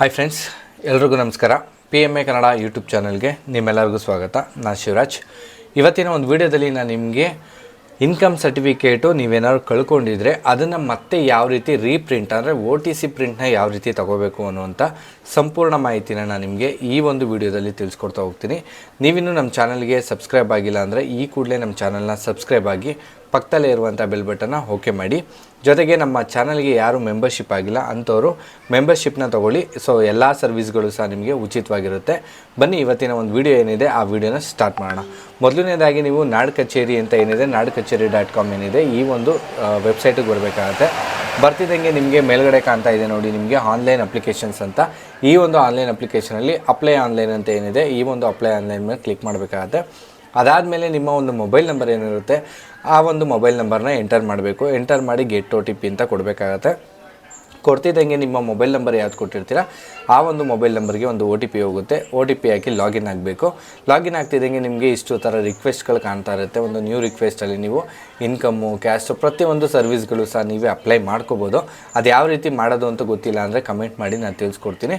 Hi friends ಎಲ್ರಿಗೂ ನಮಸ್ಕಾರ. P M A Kannada YouTube ಚಾನಲ್ಗೆ ನಿಮ್ಮೆಲ್ಲರಿಗೂ ಸ್ವಾಗತ. ನಾನು ಶಿವರಾಜ್. ಇವತ್ತಿನ ಒಂದು ವಿಡಿಯೋದಲ್ಲಿ ನಾನು ನಿಮಗೆ ಇನ್ಕಮ್ ಸರ್ಟಿಫಿಕೇಟು ನೀವೇನಾದ್ರು ಕಳ್ಕೊಂಡಿದ್ರೆ ಅದನ್ನು ಮತ್ತೆ ಯಾವ ರೀತಿ ರೀಪ್ರಿಂಟ್ ಅಂದರೆ ಒ ಟಿ ಸಿ ಪ್ರಿಂಟ್ನ ಯಾವ ರೀತಿ ತಗೋಬೇಕು ಅನ್ನುವಂಥ ಸಂಪೂರ್ಣ ಮಾಹಿತಿನ ನಾನು ನಿಮಗೆ ಈ ಒಂದು ವಿಡಿಯೋದಲ್ಲಿ ತಿಳಿಸ್ಕೊಡ್ತಾ ಹೋಗ್ತೀನಿ. ನೀವಿನ್ನೂ ನಮ್ಮ ಚಾನಲ್ಗೆ ಸಬ್ಸ್ಕ್ರೈಬ್ ಆಗಿಲ್ಲ ಅಂದರೆ ಈ ಕೂಡಲೇ ನಮ್ಮ ಚಾನಲ್ನ ಸಬ್ಸ್ಕ್ರೈಬ್ ಆಗಿ ಪಕ್ಕದಲ್ಲೇ ಇರುವಂಥ ಬೆಲ್ ಬಟನ್ನ ಓಕೆ ಮಾಡಿ. ಜೊತೆಗೆ ನಮ್ಮ ಚಾನಲ್ಗೆ ಯಾರು ಮೆಂಬರ್ಶಿಪ್ ಆಗಿಲ್ಲ, ಅಂಥವರು ಮೆಂಬರ್ಶಿಪ್ನ ತೊಗೊಳ್ಳಿ. ಸೊ ಎಲ್ಲ ಸರ್ವಿಸ್ಗಳು ಸಹ ನಿಮಗೆ ಉಚಿತವಾಗಿರುತ್ತೆ. ಬನ್ನಿ, ಇವತ್ತಿನ ಒಂದು ವಿಡಿಯೋ ಏನಿದೆ, ಆ ವಿಡಿಯೋನ ಸ್ಟಾರ್ಟ್ ಮಾಡೋಣ. ಮೊದಲನೇದಾಗಿ ನೀವು ನಾಡ್ ಕಚೇರಿ ಅಂತ ಏನಿದೆ ನಾಡ್ ಕಚೇರಿ ಡಾಟ್ ಕಾಮ್ ಏನಿದೆ, ಈ ಒಂದು ವೆಬ್ಸೈಟಿಗೆ ಬರಬೇಕಾಗತ್ತೆ. ಬರ್ತಿದ್ದಂಗೆ ನಿಮಗೆ ಮೇಲ್ಗಡೆ ಕಾಣ್ತಾ ಇದೆ ನೋಡಿ, ನಿಮಗೆ ಆನ್ಲೈನ್ ಅಪ್ಲಿಕೇಶನ್ಸ್ ಅಂತ. ಈ ಒಂದು ಆನ್ಲೈನ್ ಅಪ್ಲಿಕೇಶನಲ್ಲಿ ಅಪ್ಲೈ ಆನ್ಲೈನ್ ಅಂತ ಏನಿದೆ, ಈ ಒಂದು ಅಪ್ಲೈ ಆನ್ಲೈನ್ ಮೇಲೆ ಕ್ಲಿಕ್ ಮಾಡಬೇಕಾಗತ್ತೆ. ಅದಾದಮೇಲೆ ನಿಮ್ಮ ಒಂದು ಮೊಬೈಲ್ ನಂಬರ್ ಏನಿರುತ್ತೆ, ಆ ಒಂದು ಮೊಬೈಲ್ ನಂಬರ್ನ ಎಂಟರ್ ಮಾಡಬೇಕು. ಎಂಟರ್ ಮಾಡಿ ಗೆಟ್ ಒ ಟಿ ಪಿ ಅಂತ ಕೊಡಬೇಕಾಗತ್ತೆ. ಕೊಡ್ತಿದ್ದಂಗೆ ನಿಮ್ಮ ಮೊಬೈಲ್ ನಂಬರ್ ಯಾವ್ದು ಕೊಟ್ಟಿರ್ತೀರಾ? ಆ ಒಂದು ಮೊಬೈಲ್ ನಂಬರ್ಗೆ ಒಂದು ಒ ಟಿ ಪಿ ಹೋಗುತ್ತೆ. ಒ ಟಿ ಪಿ ಹಾಕಿ ಲಾಗಿನ್ ಆಗಬೇಕು. ಲಾಗಿನ್ ಆಗ್ತಿದ್ದಂಗೆ ನಿಮಗೆ ಇಷ್ಟು ಥರ ರಿಕ್ವೆಸ್ಟ್ಗಳು ಕಾಣ್ತಾ ಇರುತ್ತೆ. ಒಂದು ನ್ಯೂ ರಿಕ್ವೆಸ್ಟಲ್ಲಿ ನೀವು ಇನ್ಕಮ್ಮು ಕ್ಯಾಶು ಪ್ರತಿಯೊಂದು ಸರ್ವಿಸ್ಗಳು ಸಹ ನೀವೇ ಅಪ್ಲೈ ಮಾಡ್ಕೋಬೋದು. ಅದು ಯಾವ ರೀತಿ ಮಾಡೋದು ಅಂತ ಗೊತ್ತಿಲ್ಲ ಅಂದರೆ ಕಮೆಂಟ್ ಮಾಡಿ ನಾನು ತಿಳಿಸ್ಕೊಡ್ತೀನಿ.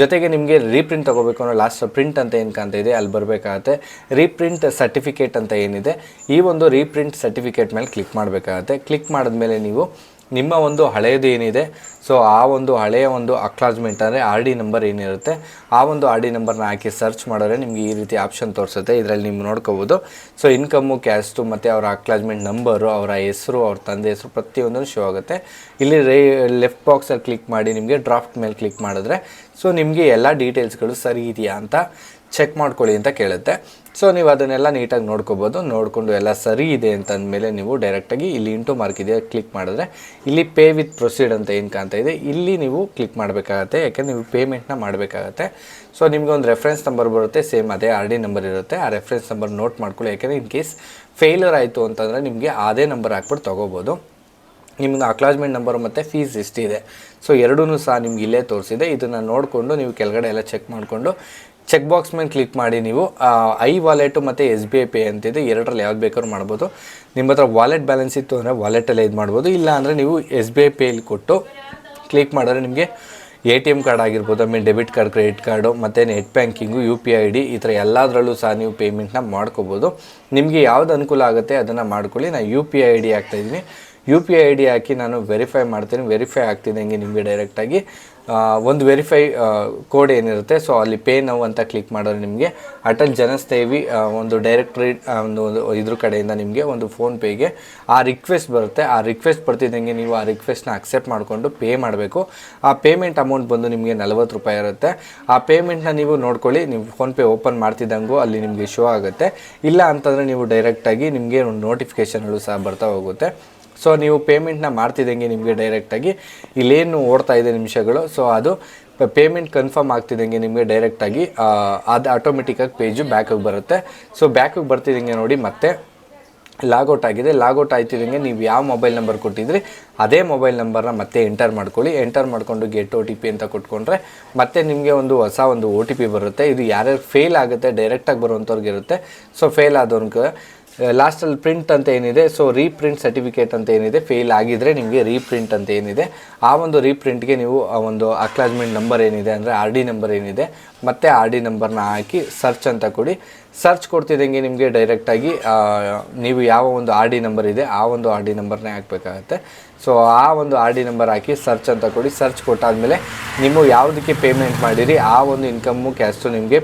ಜೊತೆಗೆ ನಿಮಗೆ ರೀಪ್ರಿಂಟ್ ತೊಗೋಬೇಕು ಅನ್ನೋ ಲಾಸ್ಟ್ ಪ್ರಿಂಟ್ ಅಂತ ಏನು ಕಾಣ್ತಾ ಇದೆ? ಅಲ್ಲಿ ಬರಬೇಕಾಗತ್ತೆ. ರೀಪ್ರಿಂಟ್ ಸರ್ಟಿಫಿಕೇಟ್ ಅಂತ ಏನಿದೆ? ಈ ಒಂದು ರೀಪ್ರಿಂಟ್ ಸರ್ಟಿಫಿಕೇಟ್ ಮೇಲೆ ಕ್ಲಿಕ್ ಮಾಡಬೇಕಾಗತ್ತೆ. ಕ್ಲಿಕ್ ಮಾಡಿದ್ಮೇಲೆ ನೀವು ನಿಮ್ಮ ಒಂದು ಹಳೆಯದು ಏನಿದೆ ಸೊ ಆ ಒಂದು ಹಳೆಯ ಒಂದು ಅಕ್ಲಾಜ್ಮೆಂಟ್ ಅಂದರೆ ಆರ್ ಡಿ ನಂಬರ್ ಏನಿರುತ್ತೆ, ಆ ಒಂದು ಆರ್ ಡಿ ನಂಬರ್ನ ಹಾಕಿ ಸರ್ಚ್ ಮಾಡಿದ್ರೆ ನಿಮಗೆ ಈ ರೀತಿ ಆಪ್ಷನ್ ತೋರಿಸುತ್ತೆ. ಇದರಲ್ಲಿ ನೀವು ನೋಡ್ಕೋಬೋದು. ಸೊ ಇನ್ಕಮ್ಮು ಕ್ಯಾಸ್ಟು ಮತ್ತು ಅವರ ಅಕ್ಲಾಜ್ಮೆಂಟ್ ನಂಬರು ಅವರ ಹೆಸರು, ಅವ್ರ ತಂದೆ ಹೆಸರು ಪ್ರತಿಯೊಂದನ್ನು ಶೋ ಆಗುತ್ತೆ. ಇಲ್ಲಿ ರೈ ಲೆಫ್ಟ್ ಬಾಕ್ಸಲ್ಲಿ ಕ್ಲಿಕ್ ಮಾಡಿ ನಿಮಗೆ ಡ್ರಾಫ್ಟ್ ಮೇಲೆ ಕ್ಲಿಕ್ ಮಾಡಿದ್ರೆ ಸೊ ನಿಮಗೆ ಎಲ್ಲ ಡೀಟೇಲ್ಸ್ಗಳು ಸರಿ ಇದೆಯಾ ಅಂತ ಚೆಕ್ ಮಾಡ್ಕೊಳ್ಳಿ ಅಂತ ಕೇಳುತ್ತೆ. ಸೊ ನೀವು ಅದನ್ನೆಲ್ಲ ನೀಟಾಗಿ ನೋಡ್ಕೋಬೋದು. ನೋಡಿಕೊಂಡು ಎಲ್ಲ ಸರಿ ಇದೆ ಅಂತ ಅಂದಮೇಲೆ ನೀವು ಡೈರೆಕ್ಟಾಗಿ ಇಲ್ಲಿ ಇಂಟು ಮಾರ್ಕ್ ಇದೆ ಕ್ಲಿಕ್ ಮಾಡಿದ್ರೆ ಇಲ್ಲಿ ಪೇ ವಿತ್ ಪ್ರೊಸೀಡ್ ಅಂತ ಏನು ಕಾಣ್ತಾ ಇದೆ? ಇಲ್ಲಿ ನೀವು ಕ್ಲಿಕ್ ಮಾಡಬೇಕಾಗತ್ತೆ, ಯಾಕೆಂದರೆ ನೀವು ಪೇಮೆಂಟ್ನ ಮಾಡಬೇಕಾಗತ್ತೆ. ಸೊ ನಿಮಗೆ ಒಂದು ರೆಫರೆನ್ಸ್ ನಂಬರ್ ಬರುತ್ತೆ ಸೇಮ್ ಅದೇ ಆರ್ ಡಿ ನಂಬರ್ ಇರುತ್ತೆ. ಆ ರೆಫರೆನ್ಸ್ ನಂಬರ್ ನೋಟ್ ಮಾಡ್ಕೊಳ್ಳಿ, ಯಾಕೆಂದರೆ ಇನ್ ಕೇಸ್ ಫೇಲ್ಯೂರ್ ಆಯಿತು ಅಂತಂದರೆ ನಿಮಗೆ ಅದೇ ನಂಬರ್ ಹಾಕ್ಬಿಟ್ಟು ತೊಗೋಬೋದು. ನಿಮ್ಗೆ ಅಕ್ಲಾಜ್ಮೆಂಟ್ ನಂಬರ್ ಮತ್ತು ಫೀಸ್ ಎಷ್ಟಿದೆ ಸೊ ಎರಡೂ ಸಹ ನಿಮ್ಗೆ ಇಲ್ಲೇ ತೋರಿಸಿದೆ. ಇದನ್ನು ನೋಡಿಕೊಂಡು ನೀವು ಕೆಳಗಡೆ ಎಲ್ಲ ಚೆಕ್ ಮಾಡಿಕೊಂಡು ಚೆಕ್ ಬಾಕ್ಸ್ ಮೇಲೆ ಕ್ಲಿಕ್ ಮಾಡಿ ನೀವು ಐ ವಾಲೆಟು ಮತ್ತು ಎಸ್ ಬಿ ಐ ಪೇ ಅಂತಿದೆ ಎರಡರಲ್ಲಿ ಯಾವ್ದು ಬೇಕಾದ್ರೂ ಮಾಡ್ಬೋದು. ನಿಮ್ಮ ಹತ್ರ ವಾಲೆಟ್ ಬ್ಯಾಲೆನ್ಸ್ ಇತ್ತು ಅಂದರೆ ವಾಲೆಟಲ್ಲೇ ಇದು ಮಾಡ್ಬೋದು. ಇಲ್ಲ ಅಂದರೆ ನೀವು ಎಸ್ ಬಿ ಐ ಪೇಲಿ ಕೊಟ್ಟು ಕ್ಲಿಕ್ ಮಾಡಿದ್ರೆ ನಿಮಗೆ ಎ ಟಿ ಎಂ ಕಾರ್ಡ್ ಆಗಿರ್ಬೋದು, ಆಮೇಲೆ ಡೆಬಿಟ್ ಕಾರ್ಡ್ ಕ್ರೆಡಿಟ್ ಕಾರ್ಡು ಮತ್ತು net banking U P I D ಈ ಥರ ಎಲ್ಲದರಲ್ಲೂ ಸಹ ನೀವು ಪೇಮೆಂಟ್ನ ಮಾಡ್ಕೋಬೋದು. ನಿಮಗೆ ಯಾವ್ದು ಅನುಕೂಲ ಆಗುತ್ತೆ ಅದನ್ನು ಮಾಡ್ಕೊಳ್ಳಿ. ನಾನು ಯು ಪಿ ಐ ಡಿ ಹಾಕ್ತಾಯಿದ್ದೀನಿ ಯು ಪಿ ಐ ಡಿ ಹಾಕಿ ನಾನು ವೆರಿಫೈ ಮಾಡ್ತೀನಿ. ವೆರಿಫೈ ಆಗ್ತಿದ್ದಂಗೆ ನಿಮಗೆ ಡೈರೆಕ್ಟಾಗಿ ಒಂದು ವೆರಿಫೈ ಕೋಡ್ ಏನಿರುತ್ತೆ ಸೊ ಅಲ್ಲಿ ಪೇ ನೌ ಅಂತ ಕ್ಲಿಕ್ ಮಾಡಿದ್ರೆ ನಿಮಗೆ ಅಟಲ್ ಜನಸ್ತೇವಿ ಒಂದು ಡೈರೆಕ್ಟ್ರಿ ಒಂದು ಇದ್ರ ಕಡೆಯಿಂದ ನಿಮಗೆ ಒಂದು ಫೋನ್ಪೇಗೆ ಆ ರಿಕ್ವೆಸ್ಟ್ ಬರುತ್ತೆ. ಆ ರಿಕ್ವೆಸ್ಟ್ ಬರ್ತಿದ್ದಂಗೆ ನೀವು ಆ ರಿಕ್ವೆಸ್ಟ್ನ ಅಕ್ಸೆಪ್ಟ್ ಮಾಡಿಕೊಂಡು ಪೇ ಮಾಡಬೇಕು. ಆ ಪೇಮೆಂಟ್ ಅಮೌಂಟ್ ಬಂದು ನಿಮಗೆ ನಲವತ್ತು ರೂಪಾಯಿ ಇರುತ್ತೆ. ಆ ಪೇಮೆಂಟ್ನ ನೀವು ನೋಡ್ಕೊಳ್ಳಿ, ನೀವು ಫೋನ್ಪೇ ಓಪನ್ ಮಾಡ್ತಿದ್ದಂಗೂ ಅಲ್ಲಿ ನಿಮಗೆ ಶೋ ಆಗುತ್ತೆ. ಇಲ್ಲ ಅಂತಂದರೆ ನೀವು ಡೈರೆಕ್ಟಾಗಿ ನಿಮಗೆ ಒಂದು ನೋಟಿಫಿಕೇಷನ್ಗಳು ಸಹ ಬರ್ತಾ ಹೋಗುತ್ತೆ. ಸೊ ನೀವು ಪೇಮೆಂಟ್ನ ಮಾಡ್ತಿದ್ದಂಗೆ ನಿಮಗೆ ಡೈರೆಕ್ಟಾಗಿ ಇಲ್ಲೇನು ಓಡ್ತಾ ಇದೆ ನಿಮಿಷಗಳು. ಸೊ ಅದು ಪೇಮೆಂಟ್ ಕನ್ಫರ್ಮ್ ಆಗ್ತಿದ್ದಂಗೆ ನಿಮಗೆ ಡೈರೆಕ್ಟಾಗಿ ಅದು ಆಟೋಮೆಟಿಕ್ಕಾಗಿ ಪೇಜು ಬ್ಯಾಕಿಗೆ ಬರುತ್ತೆ. ಸೊ ಬ್ಯಾಕಿಗೆ ಬರ್ತಿದ್ದಂಗೆ ನೋಡಿ ಮತ್ತೆ ಲಾಗೌಟ್ ಆಗಿದೆ. ಲಾಗೌಟ್ ಆಯ್ತಿದ್ದಂಗೆ ನೀವು ಯಾವ ಮೊಬೈಲ್ ನಂಬರ್ ಕೊಟ್ಟಿದ್ರಿ, ಅದೇ ಮೊಬೈಲ್ ನಂಬರ್ನ ಮತ್ತೆ ಎಂಟರ್ ಮಾಡ್ಕೊಳ್ಳಿ. ಎಂಟರ್ ಮಾಡಿಕೊಂಡು ಗೆಟ್ ಒ ಟಿ ಪಿ ಅಂತ ಕೊಟ್ಕೊಂಡ್ರೆ ಮತ್ತೆ ನಿಮಗೆ ಒಂದು ಹೊಸ ಒಂದು ಒ ಟಿ ಪಿ ಬರುತ್ತೆ. ಇದು ಯಾರ್ಯಾರು ಫೇಲ್ ಆಗುತ್ತೆ ಡೈರೆಕ್ಟಾಗಿ ಬರುವಂಥವ್ರಿಗೆ ಇರುತ್ತೆ. ಸೊ ಫೇಲ್ ಆದವ್ರಿಗೆ ಲಾಸ್ಟಲ್ಲಿ ಪ್ರಿಂಟ್ ಅಂತ ಏನಿದೆ ಸೊ ರೀಪ್ರಿಂಟ್ ಸರ್ಟಿಫಿಕೇಟ್ ಅಂತ ಏನಿದೆ ಫೇಲ್ ಆಗಿದ್ರೆ ನಿಮಗೆ ರೀಪ್ರಿಂಟ್ ಅಂತ ಏನಿದೆ. ಆ ಒಂದು ರೀಪ್ರಿಂಟ್ಗೆ ನೀವು ಆ ಒಂದು ಅಕ್ಲಾಜ್ಮೆಂಟ್ ನಂಬರ್ ಏನಿದೆ ಅಂದರೆ ಆರ್ ಡಿ ನಂಬರ್ ಏನಿದೆ, ಮತ್ತು ಆರ್ ಡಿ ನಂಬರ್ನ ಹಾಕಿ ಸರ್ಚ್ ಅಂತ ಕೊಡಿ. ಸರ್ಚ್ ಕೊಡ್ತಿದ್ದಂಗೆ ನಿಮಗೆ ಡೈರೆಕ್ಟಾಗಿ ನೀವು ಯಾವ ಒಂದು ಆರ್ ಡಿ ನಂಬರ್ ಇದೆ, ಆ ಒಂದು ಆರ್ ಡಿ ನಂಬರ್ನೇ ಹಾಕಬೇಕಾಗತ್ತೆ. ಸೊ ಆ ಒಂದು ಆರ್ ಡಿ ನಂಬರ್ ಹಾಕಿ ಸರ್ಚ್ ಅಂತ ಕೊಡಿ. ಸರ್ಚ್ ಕೊಟ್ಟಾದಮೇಲೆ ನೀವು ಯಾವುದಕ್ಕೆ ಪೇಮೆಂಟ್ ಮಾಡಿರಿ, ಆ ಒಂದು ಇನ್ಕಮ್ಮು ಕ್ಯಾಸ್ಟು ನಿಮಗೆ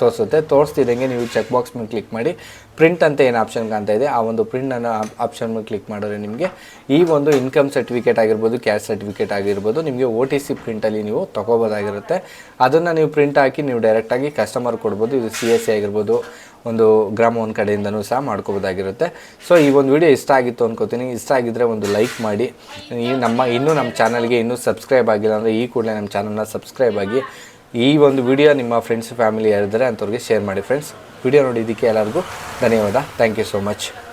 ತೋರಿಸುತ್ತೆ. ತೋರಿಸ್ತಿದ್ದಂಗೆ ನೀವು ಚೆಕ್ ಬಾಕ್ಸ್ ಮೇಲೆ ಕ್ಲಿಕ್ ಮಾಡಿ ಪ್ರಿಂಟ್ ಅಂತ ಏನು ಆಪ್ಷನ್ ಕಾಣ್ತಾ ಇದೆ, ಆ ಒಂದು ಪ್ರಿಂಟ್ ಅನ್ನೋ ಆಪ್ಷನ್ ಮೇಲೆ ಕ್ಲಿಕ್ ಮಾಡಿದ್ರೆ ನಿಮಗೆ ಈ ಒಂದು ಇನ್ಕಮ್ ಸರ್ಟಿಫಿಕೇಟ್ ಆಗಿರ್ಬೋದು ಕ್ಯಾಶ್ ಸರ್ಟಿಫಿಕೇಟ್ ಆಗಿರ್ಬೋದು, ನಿಮಗೆ ಓ ಟಿ ಸಿ ಪ್ರಿಂಟಲ್ಲಿ ನೀವು ತೊಗೋಬೋದಾಗಿರುತ್ತೆ. ಅದನ್ನು ನೀವು ಪ್ರಿಂಟ್ ಹಾಕಿ ನೀವು ಡೈರೆಕ್ಟಾಗಿ ಕಸ್ಟಮರ್ ಕೊಡ್ಬೋದು. ಇದು ಸಿ ಎಸ್ ಸಿ ಆಗಿರ್ಬೋದು ಒಂದು ಗ್ರಾಮ ಒಂದು ಕಡೆಯಿಂದನೂ ಸಹ ಮಾಡ್ಕೋಬೋದಾಗಿರುತ್ತೆ. ಸೊ ಈ ಒಂದು ವಿಡಿಯೋ ಇಷ್ಟ ಆಗಿತ್ತು ಅಂದ್ಕೋತೀನಿ ಇಷ್ಟ ಆಗಿದ್ದರೆ ಒಂದು ಲೈಕ್ ಮಾಡಿ. ಈ ನಮ್ಮ, ಇನ್ನೂ ನಮ್ಮ ಚಾನಲ್ಗೆ ಇನ್ನೂ ಸಬ್ಸ್ಕ್ರೈಬ್ ಆಗಿಲ್ಲ ಅಂದರೆ ಈ ಕೂಡಲೇ ನಮ್ಮ ಚಾನಲ್ನ ಸಬ್ಸ್ಕ್ರೈಬ್ ಆಗಿ ಈ ಒಂದು ವಿಡಿಯೋ ನಿಮ್ಮ ಫ್ರೆಂಡ್ಸ್ ಫ್ಯಾಮಿಲಿ ಯಾರಿದ್ದಾರೆ ಅಂಥವ್ರಿಗೆ ಶೇರ್ ಮಾಡಿ ಫ್ರೆಂಡ್ಸ್ ವಿಡಿಯೋ ನೋಡಿದ್ದಕ್ಕೆ ಎಲ್ಲರಿಗೂ ಧನ್ಯವಾದ. Thank you so much